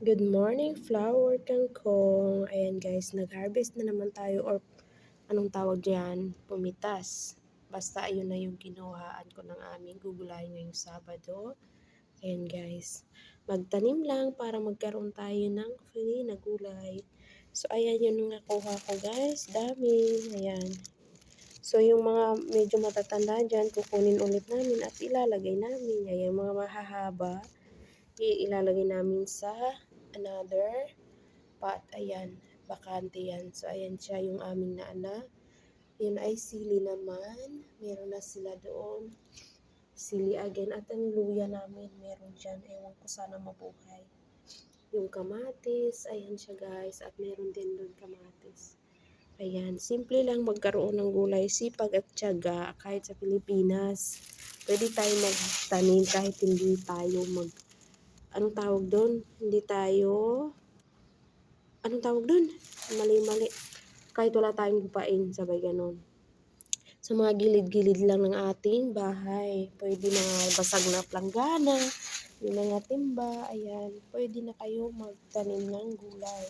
Good morning, flower kangkong. Ayan guys, nag-harvest na naman tayo or anong tawag diyan, pumitas. Basta ayun na yung kinuhaan ko ng aming gugulayan ngayong Sabado. Ayan guys, magtanim lang para magkaroon tayo ng free na gulay. So ayan yun yung nakuha ko guys, dami. Ayan. So yung mga medyo matatanda dyan, kukunin ulit namin at ilalagay namin. Ayan, mga mahahaba, ilalagay namin sa another pot. Ayan, bakante yan. So, ayan siya yung aming naana. Yun ay sili naman. Meron na sila doon. Sili again. At ang luya namin, meron dyan. Ewan ko sana mabuhay. Yung kamatis, ayan siya guys. At meron din doon kamatis. Ayan, simple lang magkaroon ng gulay, sipag at tiyaga kahit sa Pilipinas. Pwede tayo magtanim kahit hindi tayo mag anong tawag doon? Hindi tayo, anong tawag doon? Mali-mali. Kahit wala tayong lupain, sabay ganon. Sa mga gilid-gilid lang ng ating bahay, pwede mga basag na planggana, yung mga timba, ayan, pwede na kayo magtanim ng gulay.